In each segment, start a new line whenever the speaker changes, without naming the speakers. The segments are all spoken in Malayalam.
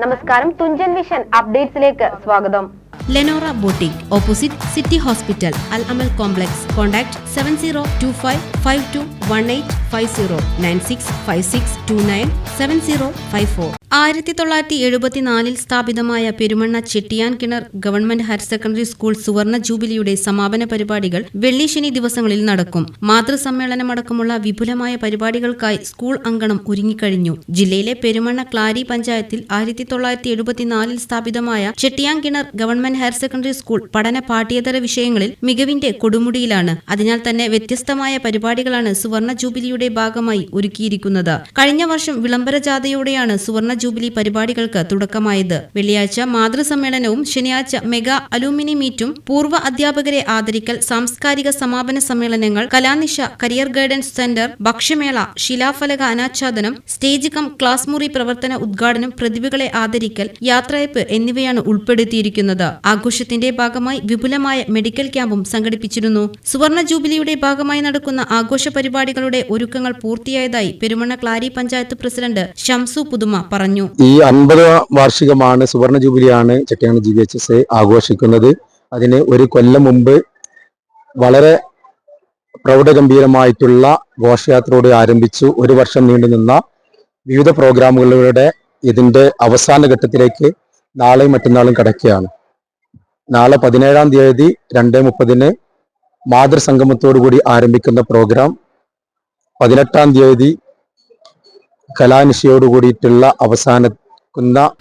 നമസ്കാരം തുഞ്ചൻ വിഷൻ അപ്ഡേറ്റ്സിലേക്ക് സ്വാഗതം.
Lenora boutique opposite city hospital Al Amal complex contact seven zero two five five two one eight five zero nine six five six two nine seven zero five four ആയിരത്തി തൊള്ളായിരത്തി എഴുപത്തിനാലിൽ സ്ഥാപിതമായ പെരുമണ്ണ ചെട്ടിയാൻ കിണർ ഗവൺമെന്റ് ഹയർ സെക്കൻഡറി സ്കൂൾ സുവർണ ജൂബിലിയുടെ സമാപന പരിപാടികൾ വെള്ളി ശനി ദിവസങ്ങളിൽ നടക്കും. മാതൃസമ്മേളനമടക്കമുള്ള വിപുലമായ പരിപാടികൾക്കായി സ്കൂൾ അങ്കണം ഒരുങ്ങിക്കഴിഞ്ഞു. ജില്ലയിലെ പെരുമണ്ണ ക്ലാരി പഞ്ചായത്തിൽ ആയിരത്തി തൊള്ളായിരത്തി എഴുപത്തിനാലിൽ സ്ഥാപിതമായ ചെട്ടിയാൻ കിണർ ഗവൺമെന്റ് ഹയർ സെക്കൻഡറി സ്കൂൾ പഠന പാഠ്യേതര വിഷയങ്ങളിൽ മികവിന്റെ കൊടുമുടിയിലാണ്. അതിനാൽ തന്നെ വ്യത്യസ്തമായ പരിപാടികളാണ് സുവർണ ജൂബിലിയുടെ ഭാഗമായി ഒരുക്കിയിരിക്കുന്നത്. കഴിഞ്ഞ വർഷം വിളംബര ജാഥയോടെയാണ് സുവർണ ജൂബിലി പരിപാടികൾക്ക് തുടക്കമായത്. വെള്ളിയാഴ്ച മാതൃസമ്മേളനവും ശനിയാഴ്ച മെഗാ അലൂമിനി മീറ്റും പൂർവ അധ്യാപകരെ ആദരിക്കൽ സാംസ്കാരിക സമാപന സമ്മേളനങ്ങൾ കലാനിശ കരിയർ ഗൈഡൻസ് സെന്റർ ഭക്ഷ്യമേള ശിലാഫലക അനാച്ഛാദനം സ്റ്റേജ് കം ക്ലാസ് മുറി പ്രവർത്തന ഉദ്ഘാടനം പ്രതിഭകളെ ആദരിക്കൽ യാത്രയപ്പ് എന്നിവയാണ് ഉൾപ്പെടുത്തിയിരിക്കുന്നത്. ആഘോഷത്തിന്റെ ഭാഗമായി വിപുലമായ മെഡിക്കൽ ക്യാമ്പും സംഘടിപ്പിച്ചിരുന്നു. സുവർണ ജൂബിലിയുടെ ഭാഗമായി നടക്കുന്ന ആഘോഷ പരിപാടികളുടെ ഒരുക്കങ്ങൾ പൂർത്തിയായതായി പെരുമണ ക്ലാരി പഞ്ചായത്ത് പ്രസിഡന്റ് ഷംസു പുതുമ പറഞ്ഞു.
ഈ അൻപത് വാർഷികമാണ് സുവർണ ജൂബിലിയാണ് ചെട്ടിയാണ് ജി എച്ച് എസ് ആഘോഷിക്കുന്നത്. അതിന് ഒരു കൊല്ലം മുമ്പ് വളരെ പ്രൗഢഗംഭീരമായിട്ടുള്ള ഘോഷയാത്രയോടെ ആരംഭിച്ചു. ഒരു വർഷം നീണ്ടുനിന്ന വിവിധ പ്രോഗ്രാമുകളുടെ ഇതിന്റെ അവസാന ഘട്ടത്തിലേക്ക് നാളെയും മറ്റന്നാളും കടക്കുകയാണ്. നാളെ പതിനേഴാം തീയതി രണ്ടേ മുപ്പതിന് മാതൃസംഗമത്തോടുകൂടി ആരംഭിക്കുന്ന പ്രോഗ്രാം. പതിനെട്ടാം തീയതി കലാനിശയോട് കൂടിയിട്ടുള്ള അവസാന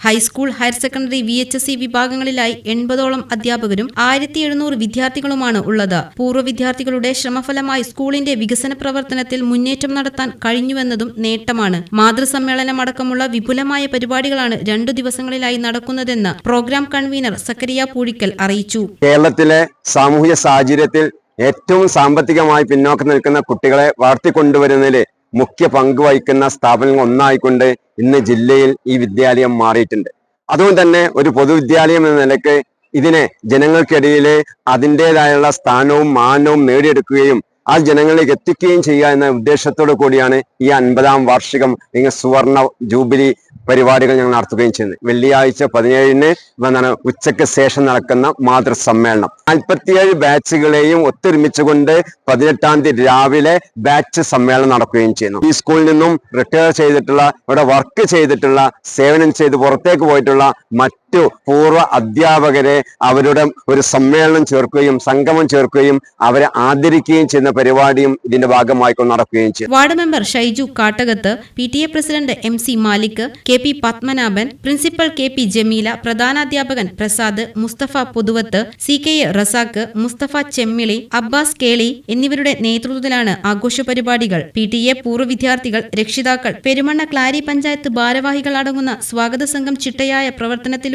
high school higher secondary V H S C വിഭാഗങ്ങളിലായി എൺപതോളം അധ്യാപകരും ആയിരത്തി എഴുന്നൂറ് വിദ്യാർത്ഥികളുമാണ് ഉള്ളത്. പൂർവ വിദ്യാർത്ഥികളുടെ ശ്രമഫലമായി സ്കൂളിന്റെ വികസന പ്രവർത്തനത്തിൽ മുന്നേറ്റം നടത്താൻ കഴിഞ്ഞുവെന്നതും നേട്ടമാണ്. മാതൃസമ്മേളനം അടക്കമുള്ള വിപുലമായ പരിപാടികളാണ് രണ്ടു ദിവസങ്ങളിലായി നടക്കുന്നതെന്ന് പ്രോഗ്രാം കൺവീനർ സക്കരിയ പൂഴിക്കൽ അറിയിച്ചു.
കേരളത്തിലെ സാമൂഹ്യ സാഹചര്യത്തിൽ ഏറ്റവും സാമ്പത്തികമായി പിന്നോക്കം നിൽക്കുന്ന കുട്ടികളെ വളർത്തിക്കൊണ്ടുവരുന്നതിൽ മുഖ്യ പങ്ക് വഹിക്കുന്ന സ്ഥാപനങ്ങൾ ഒന്നായിക്കൊണ്ട് ഇന്ന് ജില്ലയിൽ ഈ വിദ്യാലയം മാറിയിട്ടുണ്ട്. അതുകൊണ്ട് തന്നെ ഒരു പൊതുവിദ്യാലയം എന്ന നിലയ്ക്ക് ഇതിനെ ജനങ്ങൾക്കിടയിൽ അതിന്റെതായുള്ള സ്ഥാനവും മാനവും നേടിയെടുക്കുകയും ആ ജനങ്ങളിലേക്ക് എത്തിക്കുകയും ചെയ്യുക എന്ന ഉദ്ദേശത്തോടു കൂടിയാണ് ഈ അൻപതാം വാർഷികം. അല്ലെങ്കിൽ സുവർണ ജൂബിലി പരിപാടികൾ ഞങ്ങൾ നടത്തുകയും ചെയ്യുന്നത് വെള്ളിയാഴ്ച പതിനേഴിന് എന്താണ് ഉച്ചയ്ക്ക് ശേഷം നടക്കുന്ന മാതൃസമ്മേളനം. നാൽപ്പത്തിയേഴ് ബാച്ചുകളെയും ഒത്തൊരുമിച്ചുകൊണ്ട് പതിനെട്ടാം തീയതി രാവിലെ ബാച്ച് സമ്മേളനം നടക്കുകയും ചെയ്യുന്നു. ഈ സ്കൂളിൽ നിന്നും റിട്ടയർ ചെയ്തിട്ടുള്ള ഇവിടെ വർക്ക് ചെയ്തിട്ടുള്ള സേവനം ചെയ്ത് പുറത്തേക്ക് പോയിട്ടുള്ള മറ്റു പൂർവ അധ്യാപകരെ അവരുടെ ഒരു സമ്മേളനം ചേർക്കുകയും സംഗമം ചേർക്കുകയും അവരെ ആദരിക്കുകയും ചെയ്യുന്ന പരിപാടിയും ഇതിന്റെ ഭാഗമായി നടക്കുകയും ചെയ്തു
ward member Shaiju Kattakath P T A president M C Malik K P Padmanabhan principal K P Jameela പ്രധാനാധ്യാപകൻ Prasad Musthafa Puthuvath C K A Razak Musthafa Chemmili Abbas Keli എന്നിവരുടെ നേതൃത്വത്തിലാണ് ആഘോഷ പരിപാടികൾ. പി ടി എ പൂർവ വിദ്യാർത്ഥികൾ രക്ഷിതാക്കൾ പെരുമണ്ണ ക്ലാരി പഞ്ചായത്ത് ഭാരവാഹികൾ അടങ്ങുന്ന സ്വാഗത സംഘം ചിട്ടയായ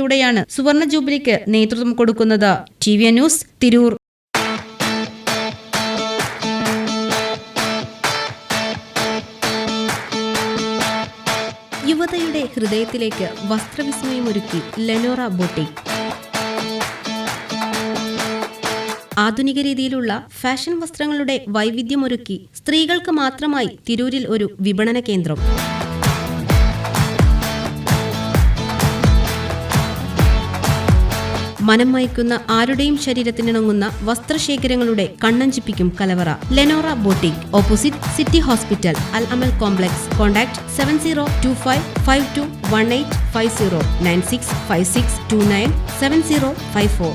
പ്രവർത്തനത്തിലൂടെയാണ് സുവർണ ജൂബിലിക്ക് നേതൃത്വം കൊടുക്കുന്നത്. T news Tirur. യുവതയുടെ ഹൃദയത്തിലേക്ക് വസ്ത്രവിസ്മയം ഒരുക്കി ലെനോറ ബൊട്ടിക് ആധുനിക രീതിയിലുള്ള ഫാഷൻ വസ്ത്രങ്ങളുടെ വൈവിധ്യമൊരുക്കി സ്ത്രീകൾക്ക് മാത്രമായി തിരൂരിൽ ഒരു വിപണന കേന്ദ്രം. മനം മയക്കുന്ന ആരുടെയും ശരീരത്തിനിണങ്ങുന്ന വസ്ത്രശേഖരങ്ങളുടെ കണ്ണഞ്ചിപ്പിക്കും കലവറ. Lenora boutique opposite city hospital Al Amal complex contact seven zero two five five two one eight five zero nine six five six two nine seven zero five four